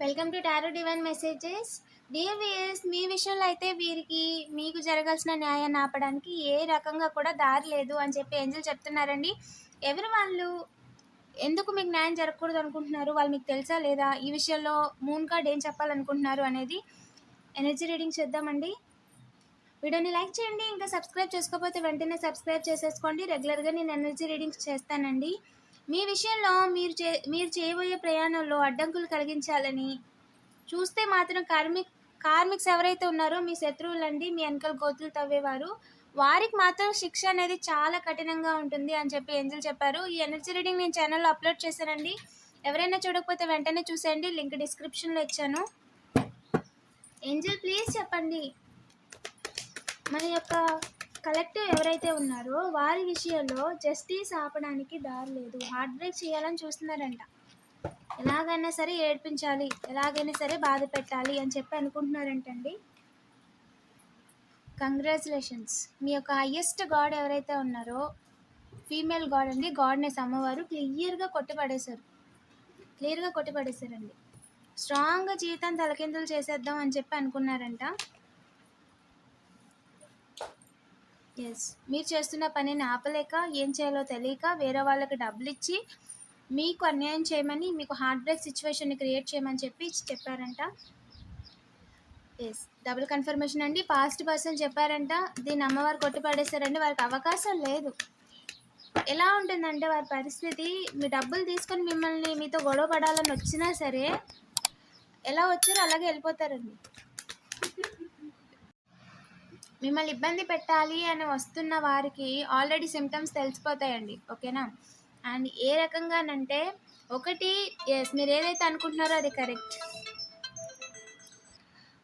Welcome to tarot divine messages dear viewers మీ విషయంలో అయితే వీరికి మీకు జరగాల్సిన న్యాయాన్ని ఆపడానికి ఏ రకంగా కూడా దారి లేదు అని చెప్పి ఏంజల్ చెప్తున్నారండి. ఎవరు వాళ్ళు ఎందుకు మీకు న్యాయం జరగకూడదు అనుకుంటున్నారు? వాళ్ళు మీకు తెలుసా లేదా? ఈ విషయంలో మూన్ కార్డ్ ఏం చెప్పాలనుకుంటున్నారు అనేది ఎనర్జీ రీడింగ్ చేద్దామండి. వీడియోని లైక్ చేయండి ఇంకా సబ్స్క్రైబ్ చేసుకోకపోతే వెంటనే సబ్స్క్రైబ్ చేసేసుకోండి. రెగ్యులర్గా నేను ఎనర్జీ రీడింగ్స్ చేస్తానండి. మీ విషయంలో మీరు చే మీరు చేయబోయే ప్రయాణంలో అడ్డంకులు కలిగించాలని చూస్తే మాత్రం కార్మిక్ కార్మిక్స్ ఎవరైతే ఉన్నారో మీ శత్రువులండి మీ వెనకాల గోతులు తవ్వేవారు వారికి మాత్రం శిక్ష అనేది చాలా కఠినంగా ఉంటుంది అని చెప్పి ఏంజల్ చెప్పారు. ఈ ఎనర్జీ రీడింగ్ నేను ఛానల్లో అప్లోడ్ చేశానండి. ఎవరైనా చూడకపోతే వెంటనే చూసేయండి. లింక్ డిస్క్రిప్షన్లో ఇచ్చాను. ఏంజల్ ప్లీజ్ చెప్పండి. మన యొక్క కలెక్టివ్ ఎవరైతే ఉన్నారో వారి విషయంలో జస్టిస్ ఆపడానికి దారి లేదు. హార్ట్ బ్రేక్ చేయాలని చూస్తున్నారంట. ఎలాగైనా సరే ఏడ్పించాలి ఎలాగైనా సరే బాధ పెట్టాలి అని చెప్పి అనుకుంటున్నారంటండి. కంగ్రాచులేషన్స్ మీ యొక్క హయ్యెస్ట్ గాడ్ ఎవరైతే ఉన్నారో ఫీమేల్ గాడ్ అండి గాడ్నెస్ అమ్మవారు క్లియర్గా కొట్టిపడేశారు. క్లియర్గా కొట్టిపడేశారండి. స్ట్రాంగ్గా జీవితం తలకిందులు చేసేద్దాం అని చెప్పి అనుకున్నారంట. ఎస్ మీరు చేస్తున్న పనిని ఆపలేక ఏం చేయాలో తెలియక వేరే వాళ్ళకి డబ్బులు ఇచ్చి మీకు అన్యాయం చేయమని మీకు హార్ట్ బ్రేక్ సిచ్యువేషన్ని క్రియేట్ చేయమని చెప్పి చెప్పారంట. ఎస్ డబుల్ కన్ఫర్మేషన్ అండి. పాస్ట్ పర్సన్ చెప్పారంట దీన్ని అమ్మవారు కొట్టి పడేశారండి వారికి అవకాశం లేదు. ఎలా ఉంటుందంటే వారి పరిస్థితి మీ డబ్బులు తీసుకొని మిమ్మల్ని మీతో గొడవ పడాలని వచ్చినా సరే ఎలా వచ్చారో అలాగే వెళ్ళిపోతారండి. మిమ్మల్ని ఇబ్బంది పెట్టాలి అని వస్తున్న వారికి ఆల్రెడీ సిమ్టమ్స్ తెలిసిపోతాయండి ఓకేనా? అండ్ ఏ రకంగానంటే ఒకటి ఎస్ మీరు ఏదైతే అనుకుంటున్నారో అది కరెక్ట్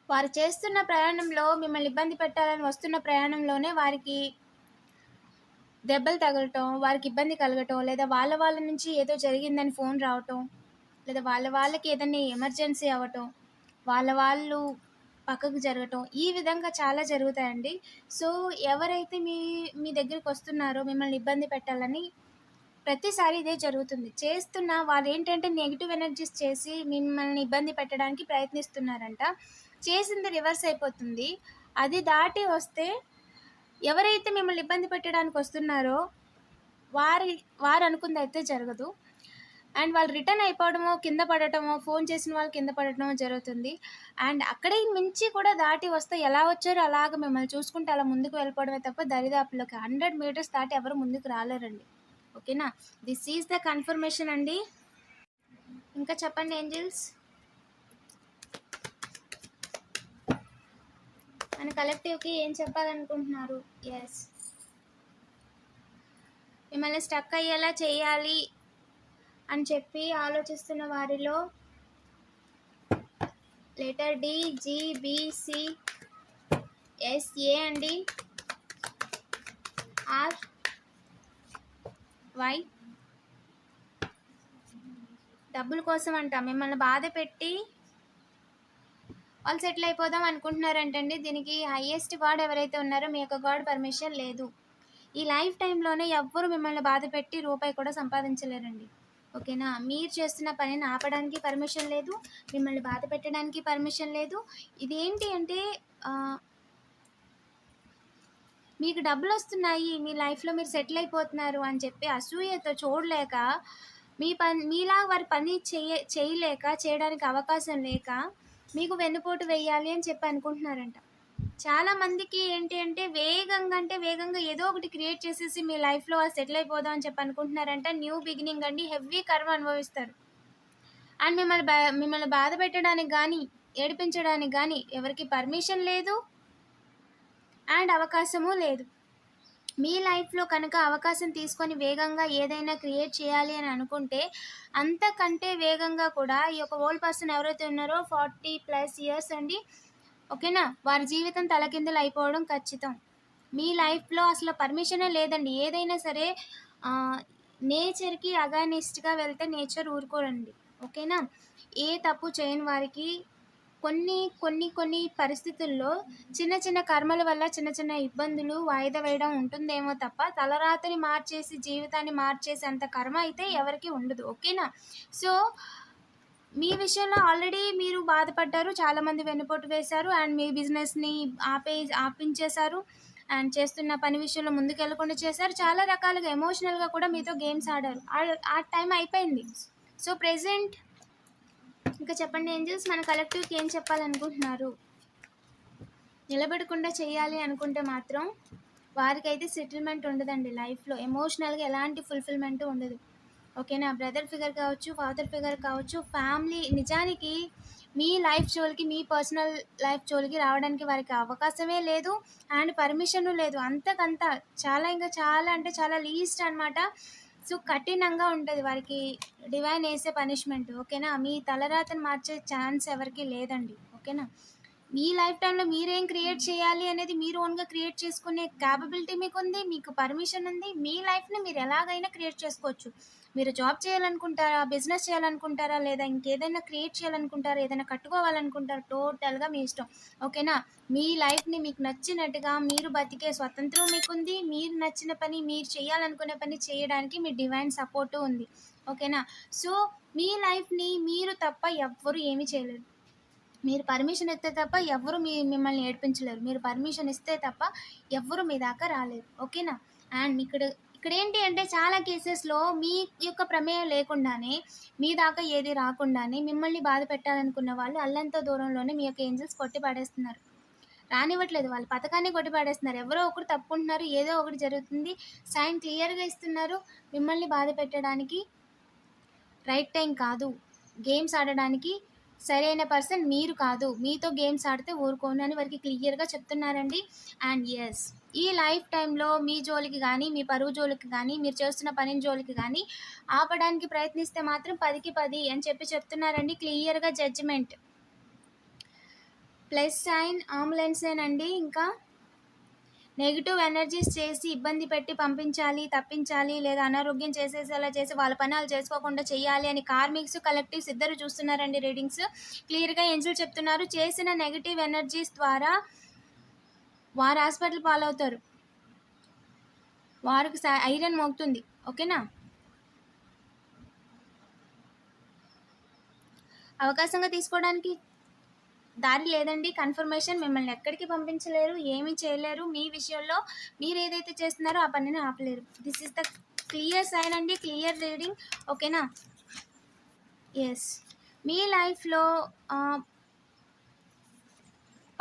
వారు చేస్తున్న ప్రయాణంలో మిమ్మల్ని ఇబ్బంది పెట్టాలని వస్తున్న ప్రయాణంలోనే వారికి దెబ్బలు తగలటం వారికి ఇబ్బంది కలగటం లేదా వాళ్ళ వాళ్ళ నుంచి ఏదో జరిగిందని ఫోన్ రావటం లేదా వాళ్ళ వాళ్ళకి ఏదైనా ఎమర్జెన్సీ అవ్వటం వాళ్ళ వాళ్ళు పక్కకు జరగటం ఈ విధంగా చాలా జరుగుతాయండి. సో ఎవరైతే మీ మీ దగ్గరికి వస్తున్నారో మిమ్మల్ని ఇబ్బంది పెట్టాలని ప్రతిసారి ఇదే జరుగుతుంది. చేస్తున్న వాళ్ళు ఏంటంటే నెగిటివ్ ఎనర్జీస్ చేసి మిమ్మల్ని ఇబ్బంది పెట్టడానికి ప్రయత్నిస్తున్నారంట. చేసింది రివర్స్ అయిపోతుంది. అది దాటి వస్తే ఎవరైతే మిమ్మల్ని ఇబ్బంది పెట్టడానికి వస్తున్నారో వారి వారు అనుకుంది అయితే జరగదు. అండ్ వాళ్ళు రిటర్న్ అయిపోవడమో కింద పడటమో ఫోన్ చేసిన వాళ్ళు కింద పడటమో జరుగుతుంది. అండ్ అక్కడే మించి కూడా దాటి వస్తే ఎలా వచ్చారో అలాగ మిమ్మల్ని చూసుకుంటే అలా ముందుకు వెళ్ళిపోవడమే తప్ప దరిదాపులోకి హండ్రెడ్ మీటర్స్ దాటి ఎవరు ముందుకు రాలేరండి. ఓకేనా? దిస్ ఈజ్ ద కన్ఫర్మేషన్ అండి. ఇంకా చెప్పండి ఏంజిల్స్? మన కలెక్టివ్కి ఏం చెప్పాలనుకుంటున్నారు? ఎస్ మిమ్మల్ని స్టక్ అయ్యేలా చేయాలి అని చెప్పి ఆలోచిస్తున్న వారిలో letter D G B S A అండి. R Y. డబ్బుల కోసం అంట. మిమ్మల్ని బాధ పెట్టి వాళ్ళు సెటిల్ అయిపోదాం అనుకుంటున్నారంటండి. దీనికి హయ్యెస్ట్ గాడ్ ఎవరైతే ఉన్నారో మీ యొక్క గాడ్ పర్మిషన్ లేదు. ఈ లైఫ్ టైంలోనే ఎవ్వరు మిమ్మల్ని బాధ పెట్టి రూపాయి కూడా సంపాదించలేరండి. ఓకేనా? మీరు చేస్తున్న పనిని ఆపడానికి పర్మిషన్ లేదు మిమ్మల్ని బాధ పెట్టడానికి పర్మిషన్ లేదు. ఇదేంటి అంటే మీకు డబ్బులు వస్తున్నాయి మీ లైఫ్లో మీరు సెటిల్ అయిపోతున్నారు అని చెప్పి అసూయతో చూడలేక మీ పని మీలా వారి పని చేయ చేయలేక చేయడానికి అవకాశం లేక మీకు వెన్నుపోటు వేయాలి అని చెప్పి అనుకుంటున్నారంట. చాలా మందికి ఏంటి అంటే వేగంగా అంటే వేగంగా ఏదో ఒకటి క్రియేట్ చేసేసి మీ లైఫ్లో సెటిల్ అయిపోదాం అని చెప్పి అనుకుంటున్నారంట. న్యూ బిగినింగ్ అండి. హెవీ కర్మ అనుభవిస్తారు. అండ్ మిమ్మల్ని బా మిమ్మల్ని బాధ పెట్టడానికి కానీ ఏడిపించడానికి కానీ ఎవరికి పర్మిషన్ లేదు అండ్ అవకాశము లేదు. మీ లైఫ్లో కనుక అవకాశం తీసుకొని వేగంగా ఏదైనా క్రియేట్ చేయాలి అని అనుకుంటే అంతకంటే వేగంగా కూడా ఈ యొక్క ఓల్డ్ పర్సన్ ఎవరైతే ఉన్నారో ఫార్టీ ప్లస్ ఇయర్స్ అండి ఓకేనా? వారి జీవితం తలకిందులు అయిపోవడం ఖచ్చితం. మీ లైఫ్లో అసలు పర్మిషనే లేదండి. ఏదైనా సరే నేచర్కి అగానిస్ట్గా వెళ్తే నేచర్ ఊరుకోరండి. ఓకేనా? ఏ తప్పు చేయని వారికి కొన్ని కొన్ని కొన్ని పరిస్థితుల్లో చిన్న చిన్న కర్మల వల్ల చిన్న చిన్న ఇబ్బందులు వాయిదా వేయడం ఉంటుందేమో తప్ప తలరాతని మార్చేసి జీవితాన్ని మార్చేసి అంత కర్మ అయితే ఎవరికి ఉండదు. ఓకేనా? సో మీ విషయంలో ఆల్రెడీ మీరు బాధపడ్డారు చాలామంది వెన్నుపోటు వేశారు అండ్ మీ బిజినెస్ని ఆపే ఆపించేశారు అండ్ చేస్తున్న పని విషయంలో ముందుకు వెళ్ళకుండా చేశారు. చాలా రకాలుగా ఎమోషనల్గా కూడా మీతో గేమ్స్ ఆడారు. ఆ- ఆ టైం అయిపోయింది. సో ప్రెసెంట్ ఇంకా చెప్పండి ఏంజల్స్ మన కలెక్టివ్కి ఏం చెప్పాలనుకుంటున్నారు? నిలబడకుండా చేయాలి అనుకుంటే మాత్రం వారికైతే సెటిల్మెంట్ ఉండదండి లైఫ్లో ఎమోషనల్గా ఎలాంటి ఫుల్ఫిల్మెంట్ ఉండదు. ఓకేనా బ్రదర్ ఫిగర్ కావచ్చు ఫాదర్ ఫిగర్ కావచ్చు ఫ్యామిలీ నిజానికి మీ లైఫ్ జోలికి మీ పర్సనల్ లైఫ్ జోలికి రావడానికి వారికి అవకాశమే లేదు అండ్ పర్మిషన్ లేదు. అంతకంత చాలా ఇంకా చాలా అంటే చాలా లీస్ట్ అన్నమాట. సో కఠినంగా ఉంటుంది వారికి డివైన్ వేసే పనిష్మెంట్ ఓకేనా? మీ తలరాతను మార్చే ఛాన్స్ ఎవరికి లేదండి ఓకేనా? మీ లైఫ్ టైంలో మీరేం క్రియేట్ చేయాలి అనేది మీరు ఓన్గా క్రియేట్ చేసుకునే క్యాపబిలిటీ మీకు ఉంది మీకు పర్మిషన్ ఉంది. మీ లైఫ్ని మీరు ఎలాగైనా క్రియేట్ చేసుకోవచ్చు. మీరు జాబ్ చేయాలనుకుంటారా బిజినెస్ చేయాలనుకుంటారా లేదా ఇంకేదైనా క్రియేట్ చేయాలనుకుంటారా ఏదైనా కట్టుకోవాలనుకుంటారా టోటల్గా మీ ఇష్టం. ఓకేనా మీ లైఫ్ని మీకు నచ్చినట్టుగా మీరు బతికే స్వతంత్రం మీకుంది. మీరు నచ్చిన పని మీరు చేయాలనుకునే పని చేయడానికి మీ డివైన్ సపోర్టు ఉంది. ఓకేనా సో మీ లైఫ్ని మీరు తప్ప ఎవ్వరు ఏమీ చేయలేరు. మీరు పర్మిషన్ ఇస్తే తప్ప ఎవరు మీ మిమ్మల్ని ఏడిపించలేరు. మీరు పర్మిషన్ ఇస్తే తప్ప ఎవ్వరు మీ దాకా రాలేరు. ఓకేనా? అండ్ ఇక్కడ ఇక్కడ ఏంటి అంటే చాలా కేసెస్లో మీ యొక్క ప్రమేయం లేకుండానే మీ దాకా ఏది రాకుండానే మిమ్మల్ని బాధ పెట్టాలనుకున్న వాళ్ళు అల్లంత దూరంలోనే మీ యొక్క ఏంజల్స్ కొట్టి పడేస్తున్నారు. రానివ్వట్లేదు. వాళ్ళు పథకాన్ని కొట్టి పడేస్తున్నారు. ఎవరో ఒకరు తప్పుకుంటున్నారు. ఏదో ఒకటి జరుగుతుంది. సైన్ క్లియర్గా ఇస్తున్నారు. మిమ్మల్ని బాధ పెట్టడానికి రైట్ టైం కాదు. గేమ్స్ ఆడడానికి సరైన పర్సన్ మీరు కాదు. మీతో గేమ్స్ ఆడితే ఊరుకోను అని వారికి క్లియర్గా చెప్తున్నారండి. అండ్ ఎస్ ఈ లైఫ్ టైంలో మీ జోలికి కానీ మీ పరువు జోలికి కానీ మీరు చేస్తున్న పని జోలికి కానీ ఆపడానికి ప్రయత్నిస్తే మాత్రం పదికి పది అని చెప్పి చెప్తున్నారండి. క్లియర్గా జడ్జిమెంట్ ప్లస్ సైన్ ఆంబులెన్సేనండి ఇంకా నెగిటివ్ ఎనర్జీస్ చేసి ఇబ్బంది పెట్టి పంపించాలి తప్పించాలి లేదా అనారోగ్యం చేసేసేలా చేసి వాళ్ళ పనాలు చేసుకోకుండా చేయాలి అని కార్మిక్స్ కలెక్టివ్స్ ఇద్దరు చూస్తున్నారండి రీడింగ్స్. క్లియర్గా ఎంజులు చెప్తున్నారు. చేసిన నెగిటివ్ ఎనర్జీస్ ద్వారా వారు హాస్పిటల్ పాలవుతారు. వారికి స- ఐరన్ మోగుతుంది. ఓకేనా? అవకాశంగా తీసుకోవడానికి దారి లేదండి. కన్ఫర్మేషన్ మిమ్మల్ని ఎక్కడికి పంపించలేరు ఏమీ చేయలేరు. మీ విషయంలో మీరు ఏదైతే చేస్తున్నారో ఆ పనిని ఆపలేరు. This is the clear sign అండి. క్లియర్ రీడింగ్ ఓకేనా ఎస్ మీ లైఫ్లో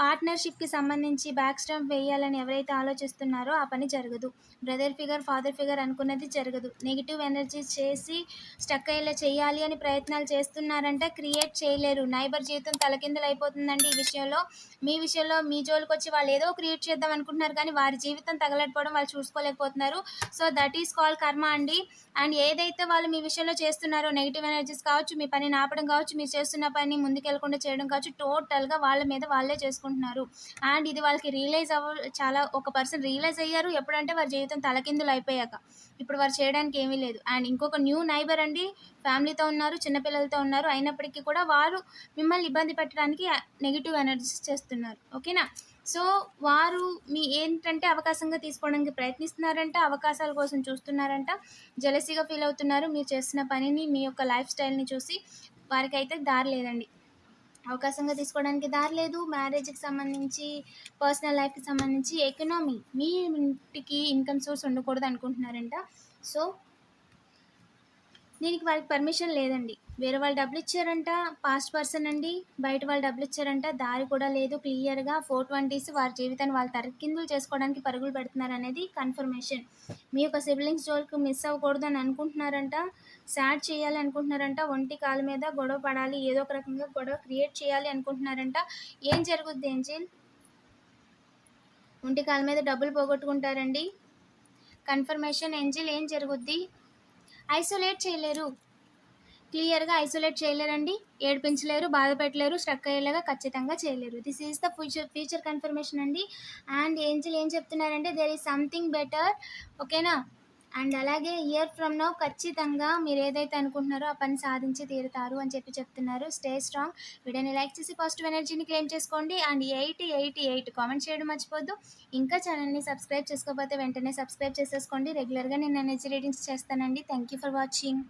పార్ట్నర్షిప్కి సంబంధించి బ్యాక్ స్టాంప్ వేయాలని ఎవరైతే ఆలోచిస్తున్నారో ఆ పని జరగదు. బ్రదర్ ఫిగర్ ఫాదర్ ఫిగర్ అనుకున్నది జరగదు. నెగిటివ్ ఎనర్జీ చేసి స్టక్ అయ్యేలా చేయాలి అని ప్రయత్నాలు చేస్తున్నారంటే క్రియేట్ చేయలేరు. నైబర్ జీవితం తలకిందులు అయిపోతుందండి ఈ విషయంలో. మీ విషయంలో మీ జోలికి వచ్చి వాళ్ళు ఏదో క్రియేట్ చేద్దాం అనుకుంటున్నారు కానీ వారి జీవితం తగలకపోవడం వాళ్ళు చూసుకోలేకపోతున్నారు. So that is call karma అండి. అండ్ ఏదైతే వాళ్ళు మీ విషయంలో చేస్తున్నారో నెగిటివ్ ఎనర్జీస్ కావచ్చు మీ పని ఆపడం కావచ్చు మీరు చేస్తున్న పని ముందుకెళ్ళకుండా చేయడం కావచ్చు టోటల్గా వాళ్ళ మీద వాళ్ళే చేసుకుంటారు. అనుకుంటున్నారు. అండ్ ఇది వాళ్ళకి రియలైజ్ అవ్వ చాలా ఒక పర్సన్ రియలైజ్ అయ్యారు. ఎప్పుడంటే వారి జీవితం తలకిందులు అయిపోయాక. ఇప్పుడు వారు చేయడానికి ఏమీ లేదు. అండ్ ఇంకొక న్యూ నైబర్ అండి ఫ్యామిలీతో ఉన్నారు చిన్నపిల్లలతో ఉన్నారు. అయినప్పటికీ కూడా వారు మిమ్మల్ని ఇబ్బంది పెట్టడానికి నెగిటివ్ ఎనర్జీస్ చేస్తున్నారు. ఓకేనా? సో వారు మీ ఏంటంటే అవకాశంగా తీసుకోవడానికి ప్రయత్నిస్తున్నారంట అవకాశాల కోసం చూస్తున్నారంట. జలసీగా ఫీల్ అవుతున్నారు. మీరు చేస్తున్న పనిని మీ యొక్క లైఫ్ స్టైల్ని చూసి వారికైతే దారి లేదండి. అవకాశంగా తీసుకోవడానికి దారి లేదు. మ్యారేజ్కి సంబంధించి పర్సనల్ లైఫ్కి సంబంధించి ఎకనామీ మీ ఇంటికి ఇన్కమ్ సోర్స్ ఉండకూడదు అనుకుంటున్నారంట సో దీనికి వారికి పర్మిషన్ లేదండి. వేరే వాళ్ళు డబ్బులు ఇచ్చారంట పాస్ట్ పర్సన్ అండి. బయట వాళ్ళు డబ్బులు ఇచ్చారంట దారి కూడా లేదు. క్లియర్గా ఫోర్ ట్వంటీస్ వారి జీవితాన్ని వాళ్ళు తరకిందులు చేసుకోవడానికి పరుగులు పెడుతున్నారు అనేది కన్ఫర్మేషన్ మీ యొక్క సిబ్లింగ్స్ జోలికి మిస్ అవ్వకూడదు అని అనుకుంటున్నారంట సాడ్ చేయాలి అనుకుంటున్నారంట ఒంటి కాల మీద గొడవ పడాలి ఏదో ఒక రకంగా గొడవ క్రియేట్ చేయాలి అనుకుంటున్నారంట. ఏం జరుగుద్ది ఏంజిల్? ఒంటి కాల మీద డబ్బులు పోగొట్టుకుంటారండి. Confirmation angel? ఏం జరుగుద్ది? ఐసోలేట్ చేయలేరు. క్లియర్గా ఐసోలేట్ చేయలేరండి. ఏడిపించలేరు బాధ పెట్టలేరు స్ట్రక్ అయ్యేలాగా ఖచ్చితంగా చేయలేరు. This is the future future confirmation అండి. అండ్ ఏంజిల్ ఏం చెప్తున్నారంటే దెర్ ఈజ్ సంథింగ్ బెటర్ ఓకేనా అండ్ అలాగే ఇయర్ ఫ్రమ్ నౌ ఖచ్చితంగా మీరు ఏదైతే అనుకుంటున్నారో ఆ పని సాధించి తీరుతారు అని చెప్పి చెప్తున్నారు. Stay strong. వీడియోని లైక్ చేసి పాజిటివ్ ఎనర్జీని క్లెయిమ్ చేసుకోండి. And eight eight eight comment చేయడం మర్చిపోద్దు. ఇంకా ఛానల్ని సబ్స్క్రైబ్ చేసుకోకపోతే వెంటనే సబ్స్క్రైబ్ చేసేసుకోండి. రెగ్యులర్గా నేను ఎనర్జీ రీడింగ్స్ చేస్తానండి. Thank you for watching.